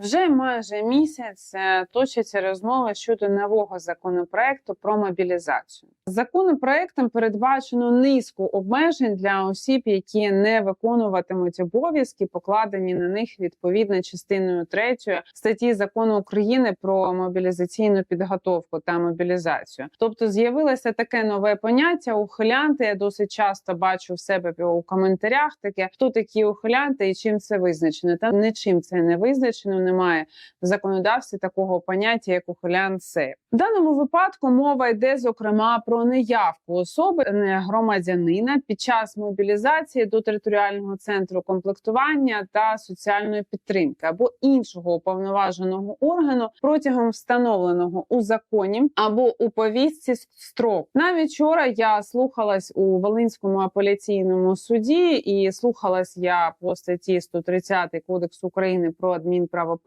Вже майже місяць е, точаться розмови щодо нового законопроекту про мобілізацію. Законопроектом передбачено низку обмежень для осіб, які не виконуватимуть обов'язки, покладені на них відповідно частиною 3 статті закону України про мобілізаційну підготовку та мобілізацію. Тобто з'явилося таке нове поняття ухилянти. Я досить часто бачу в себе у коментарях таке, хто такі ухилянти і чим це визначено. Та нічим це не визначено. Немає в законодавстві такого поняття, як ухилянце. В даному випадку мова йде зокрема про неявку особи не громадянина під час мобілізації до територіального центру комплектування та соціальної підтримки або іншого уповноваженого органу протягом встановленого у законі або у повістці строк. Навіть вчора я слухалась у Волинському апеляційному суді, і слухалась я по статті 130 Кодексу України про адмінправопорушення.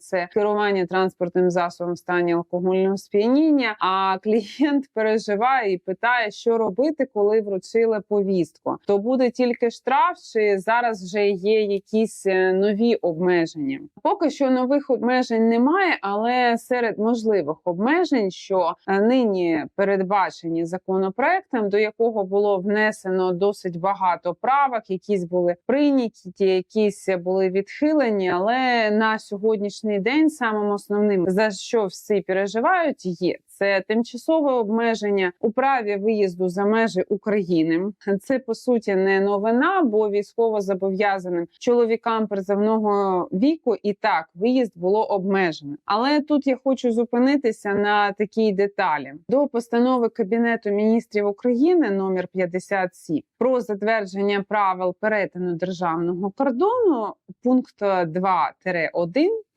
Це керування транспортним засобом в стані алкогольного сп'яніння. А клієнт переживає і питає, що робити, коли вручили повістку. То буде тільки штраф, чи зараз вже є якісь е, нові обмеження? Поки що нових обмежень немає, але серед можливих обмежень, що е, нині передбачені законопроектом, до якого було внесено досить багато правок, якісь були прийняті, якісь були відхилені. Але на сьогоднішній день самим основним за що всі переживають, є це тимчасове обмеження у праві виїзду за межі України. Це по суті не новина, бо військово зобов'язаним чоловікам призовного віку і так виїзд було обмежено. Але тут я хочу зупинитися на такій деталі до постанови кабінету міністрів України номер 57 про затвердження правил перетину державного кордону. Пункт 2-1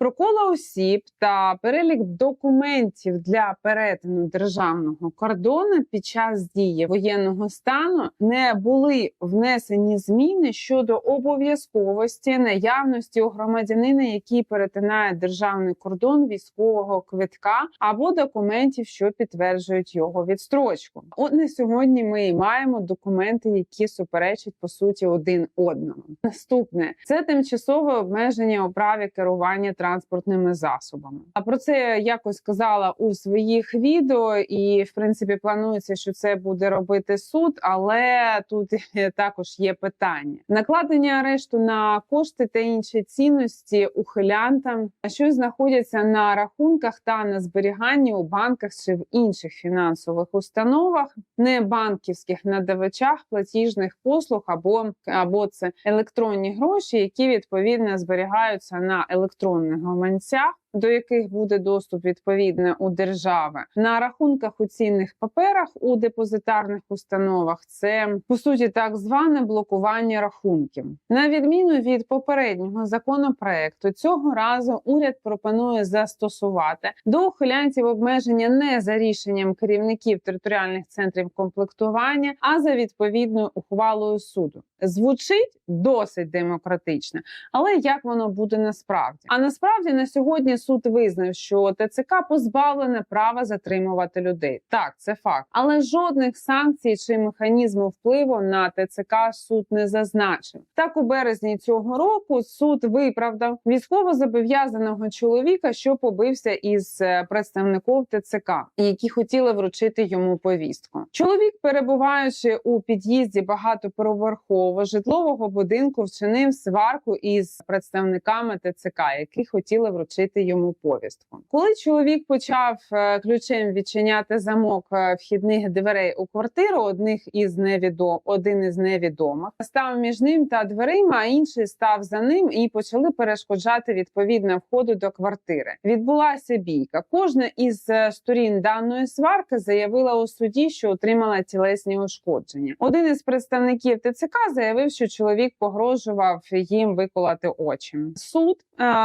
про коло осіб та перелік документів для перетину державного кордону під час дії воєнного стану не були внесені зміни щодо обов'язковості наявності у громадянина, який перетинає державний кордон військового квитка або документів, що підтверджують його відстрочку. От на сьогодні ми маємо документи, які суперечать по суті один одному. Наступне це тимчасове обмеження у праві керування транспортними засобами. А про це якось казала у своїх відео, і в принципі планується, що це буде робити суд, але тут також є питання: накладення арешту на кошти та інші цінності ухилянтам, що знаходяться на рахунках та на зберіганні у банках чи в інших фінансових установах, не банківських надавачах платіжних послуг або або це електронні гроші, які відповідно зберігаються на електронних гаманцях. До яких буде доступ відповідно у держави на рахунках у цінних паперах у депозитарних установах, це по суті так зване блокування рахунків. На відміну від попереднього законопроекту, цього разу уряд пропонує застосувати до ухилянців обмеження не за рішенням керівників територіальних центрів комплектування, а за відповідною ухвалою суду. Звучить досить демократично, але як воно буде насправді? А насправді на сьогодні суд визнав, що ТЦК позбавлене права затримувати людей. Так, це факт, але жодних санкцій чи механізму впливу на ТЦК суд не зазначив. Так у березні цього року суд виправдав військово зобов'язаного чоловіка, що побився із е, представником ТЦК, які хотіли вручити йому повістку. Чоловік, перебуваючи у під'їзді багатоповерхового житлового будинку, вчинив сварку із представниками ТЦК, які хотіли вручити йому повістку. Коли чоловік почав е, ключем відчиняти замок е, вхідних дверей у квартиру, одних із невідом, один із невідомих став між ним та дверима, а інший став за ним і почали перешкоджати відповідно входу до квартири. Відбулася бійка. Кожна із е, сторін даної сварки заявила у суді, що отримала тілесні ушкодження. Один із представників ТЦК заявив, що чоловік погрожував їм виколати очі. Суд,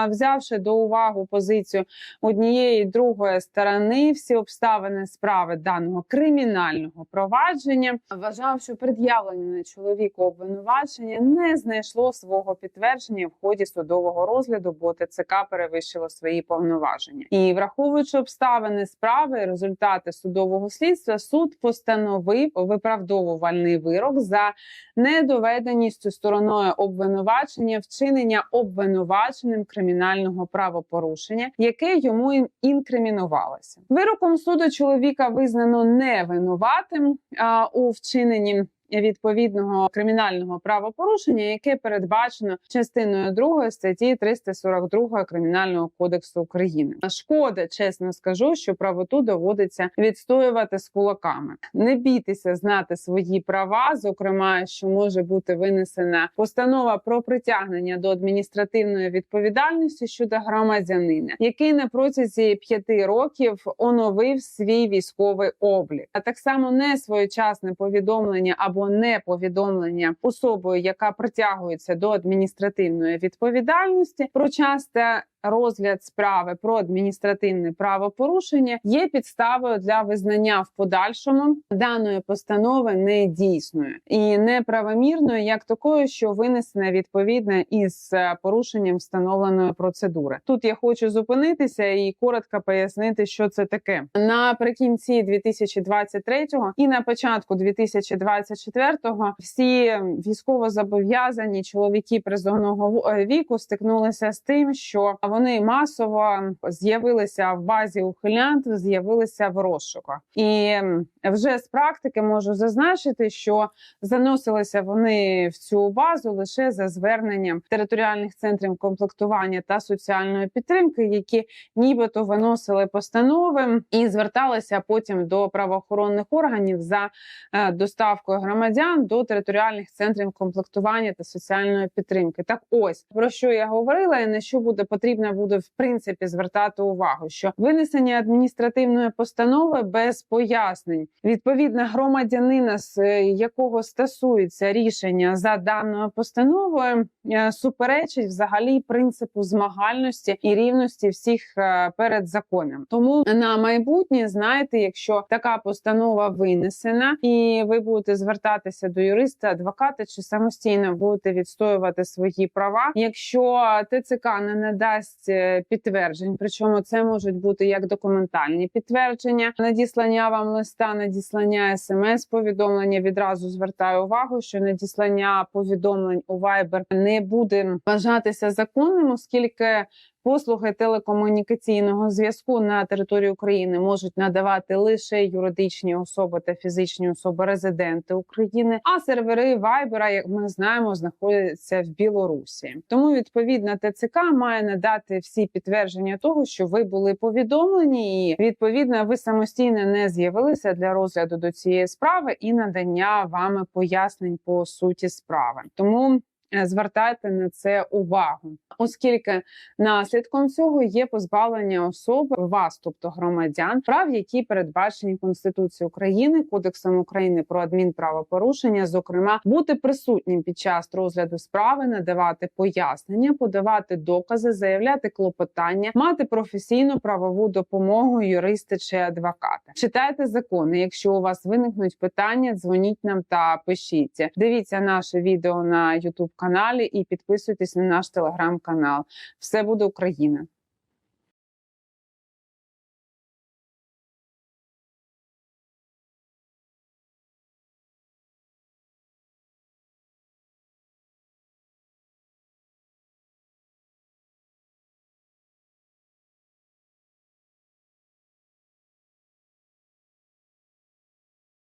взявши до уваги позицію однієї другої сторони всі обставини справи даного кримінального провадження. Вважав, що пред'явлення на чоловіку обвинувачення не знайшло свого підтвердження в ході судового розгляду, бо ТЦК перевищило свої повноваження. І враховуючи обставини справи, результати судового слідства, суд постановив виправдовувальний вирок за недоведеністю стороною обвинувачення вчинення обвинуваченим кримінального правопорушення, яке йому ін- інкримінувалося. Вироком суду чоловіка визнано невинуватим а, у вчиненні. Відповідного кримінального правопорушення, яке передбачено частиною 2 статті 342 кримінального кодексу України. Шкода, чесно скажу, що правоту доводиться відстоювати з кулаками. Не бійтеся знати свої права, зокрема, що може бути винесена постанова про притягнення до адміністративної відповідальності щодо громадянина, який на протязі п'яти років оновив свій військовий облік, а так само не своєчасне повідомлення або не повідомлення особою, яка притягується до адміністративної відповідальності, про часте розгляд справи про адміністративне правопорушення є підставою для визнання в подальшому даної постанови недійсною і неправомірною, як такою, що винесена відповідно із е, порушенням встановленої процедури. Тут я хочу зупинитися і коротко пояснити, що це таке наприкінці 2023-го і на початку 2024-го всі військовозобов'язані чоловіки призовного віку стикнулися з тим, що вони масово з'явилися в базі ухилянт, з'явилися в розшуках. І вже з практики можу зазначити, що заносилися вони в цю базу лише за зверненням територіальних центрів комплектування та соціальної підтримки, які нібито виносили постанови і зверталися потім до правоохоронних органів за е, доставкою громадян до територіальних центрів комплектування та соціальної підтримки. Так, ось про що я говорила, і на що буде потрібно буде в принципі звертати увагу, що винесення адміністративної постанови без пояснень відповідно громадянина, з е, якого стосується рішення за даною постановою, е, суперечить взагалі принципу змагальності і рівності всіх е, перед законом. Тому на майбутнє знаєте, якщо така постанова винесена, і ви будете звертатися до юриста, адвоката чи самостійно будете відстоювати свої права. Якщо ТЦК не надасть е, підтверджень, причому це можуть бути як документальні підтвердження, надіслання вам листа, надіслання смс повідомлення. Відразу звертаю увагу, що надіслання повідомлень у Viber не буде вважатися законним, оскільки Послуги телекомунікаційного зв'язку на території України можуть надавати лише юридичні особи та фізичні особи резиденти України. А сервери Viber, як ми знаємо, знаходяться в Білорусі. Тому відповідно ТЦК має надати всі підтвердження того, що ви були повідомлені, і відповідно ви самостійно не з'явилися для розгляду до цієї справи і надання вами пояснень по суті справи. Тому звертайте на це увагу, оскільки наслідком цього є позбавлення особи вас, тобто громадян, прав, які передбачені Конституцією України, Кодексом України про адмінправопорушення, зокрема, бути присутнім під час розгляду справи, надавати пояснення, подавати докази, заявляти клопотання, мати професійну правову допомогу юриста чи адвоката. Читайте закони. Якщо у вас виникнуть питання, дзвоніть нам та пишіть. Дивіться наше відео на YouTube каналі і підписуйтесь на наш телеграм-канал. Все буде Україна.